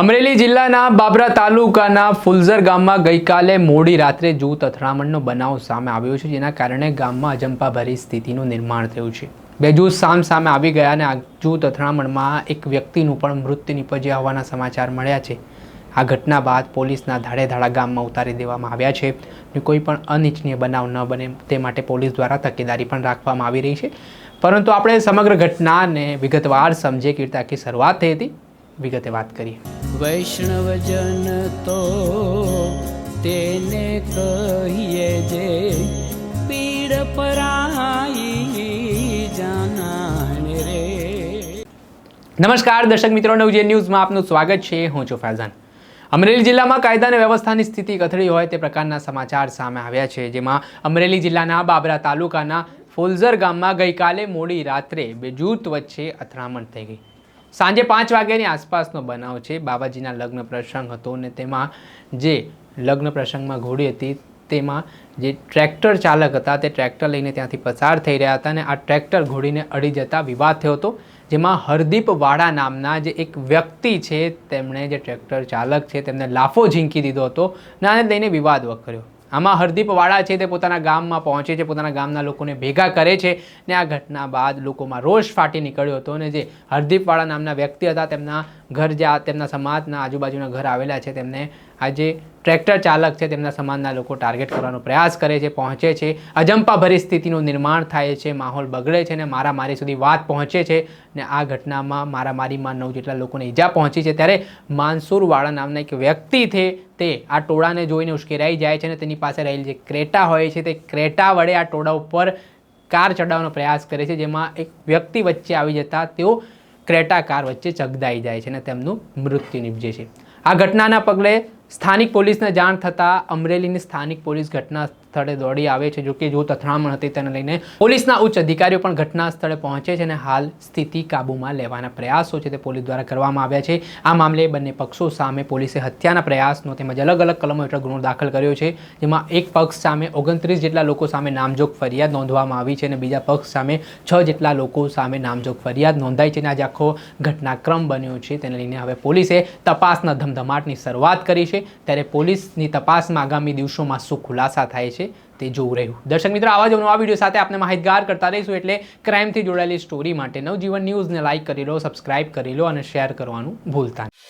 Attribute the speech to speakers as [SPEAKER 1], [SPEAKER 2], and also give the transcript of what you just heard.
[SPEAKER 1] અમરેલી જિલ્લાના બાબરા તાલુકાના ફુલઝર ગામમાં ગઈકાલે મોડી રાત્રે જૂથ અથડામણનો બનાવ સામે આવ્યો છે, જેના કારણે ગામમાં અજંપાભરી સ્થિતિનું નિર્માણ થયું છે. બે જૂથ સામ સામે આવી ગયા અને આ જૂથ અથડામણમાં એક વ્યક્તિનું પણ મૃત્યુ નિપજ્યા હોવાના સમાચાર મળ્યા છે. આ ઘટના બાદ પોલીસના ધાડે ધાડા ગામમાં ઉતારી દેવામાં આવ્યા છે ને કોઈ પણ અનિચ્છનીય બનાવ ન બને તે માટે પોલીસ દ્વારા તકેદારી પણ રાખવામાં આવી રહી છે. પરંતુ આપણે સમગ્ર ઘટનાને વિગતવાર સમજે કેવી રીતે આખી શરૂઆત થઈ હતી. વિગતે વાત કરીએ.
[SPEAKER 2] વૈષ્ણવજન તો તેને કહીએ જે પીડ પરાઈ જાનાને રે.
[SPEAKER 1] નમસ્કાર, દર્શક મિત્રો નવજે ન્યૂઝમાં આપનું સ્વાગત છે. હું છું ફૈઝાન અમરેલી જિલ્લામાં કાયદા અને વ્યવસ્થાની સ્થિતિ કથળી હોય તે પ્રકારના સમાચાર સામે આવ્યા છે, જેમાં અમરેલી જિલ્લાના બાબરા તાલુકાના ફોલઝર ગામમાં ગઈકાલે મોડી રાત્રે બે જૂથ વચ્ચે અથડામણ થઈ ગઈ. સાંજે પાંચ વાગ્યાની આસપાસનો બનાવ છે. બાબાજીના લગ્ન પ્રસંગ હતો અને તેમાં જે લગ્ન પ્રસંગમાં ઘોડી હતી, તેમાં જે ટ્રેક્ટર ચાલક હતા, તે ટ્રેક્ટર લઈને ત્યાંથી પસાર થઈ રહ્યા હતા અને આ ટ્રેક્ટર ઘોડીને અડી જતા વિવાદ થયો હતો. જેમાં હરદીપ વાડા નામના જે એક વ્યક્તિ છે, તેમણે જે ટ્રેક્ટર ચાલક છે, તેમને લાફો ઝીંકી દીધો હતો અને આને લઈને વિવાદ વકર્યો. આમાં હરદીપ વાળા છે તે પોતાના ગામમાં પહોંચે છે, પોતાના ગામના લોકોને ભેગા કરે છે ને આ ઘટના બાદ લોકોમાં રોષ ફાટી નીકળ્યો હતો અને જે હરદીપ વાળા નામના વ્યક્તિ હતા તેમના ઘર જે આ તેમના સમાજના આજુબાજુના ઘર આવેલા છે, તેમને આજે ટ્રેક્ટર ચાલક છે, તેમના સમાજના લોકો ટાર્ગેટ કરવાનો પ્રયાસ કરે છે, પહોંચે છે. અજંપાભરી સ્થિતિનું નિર્માણ થાય છે, માહોલ બગડે છે અને મારામારી સુધી વાત પહોંચે છે ને આ ઘટનામાં મારામારીમાં નવ જેટલા લોકોને ઈજા પહોંચી છે. ત્યારે માનસુરવાળા નામના એક વ્યક્તિ છે તે આ ટોળાને જોઈને ઉશ્કેરાઈ જાય છે અને તેની પાસે રહેલી જે ક્રેટા હોય છે તે ક્રેટા વડે આ ટોળા ઉપર કાર ચડાવવાનો પ્રયાસ કરે છે, જેમાં એક વ્યક્તિ વચ્ચે આવી જતા તેઓ ક્રેટા કાર વચ્ચે ચગદાઈ જાય છે અને તેમનું મૃત્યુ નિપજે છે. આ ઘટનાના પગલે સ્થાનિક પોલીસને જાણ થતાં અમરેલીની સ્થાનિક પોલીસ ઘટના સ્થળે દોડી આવે છે. જો કે જો તથડામણ હતી તેને લઈને પોલીસના ઉચ્ચ અધિકારીઓ પણ ઘટના સ્થળે પહોંચે છે અને હાલ સ્થિતિ કાબૂમાં લેવાના પ્રયાસો છે તે પોલીસ દ્વારા કરવામાં આવ્યા છે. આ મામલે બંને પક્ષો સામે પોલીસે હત્યાના પ્રયાસનો તેમજ અલગ અલગ કલમો હેઠળ ગુનો દાખલ કર્યો છે. જેમાં એક પક્ષ સામે ઓગણત્રીસ જેટલા લોકો સામે નામજોગ ફરિયાદ નોંધવામાં આવી છે અને બીજા પક્ષ સામે છ જેટલા લોકો સામે નામજોગ ફરિયાદ નોંધાઈ છે અને આજે આખો ઘટનાક્રમ બન્યો છે. તેને લઈને હવે પોલીસે તપાસના ધમધમાટની શરૂઆત કરી છે. ત્યારે પોલીસની તપાસમાં આગામી દિવસોમાં શું ખુલાસા થાય છે તે જોવું રહ્યું. દર્શક મિત્રો, આવા જ નવા વીડિયો સાથે આપણે માહિતગાર કરતા રહીશું એટલે ક્રાઇમથી જોડાયેલી સ્ટોરી માટે નવજીવન ન્યૂઝને લાઇક કરી લો સબસ્ક્રાઇબ કરી લો અને શેર કરવાનું ભૂલતા નહીં.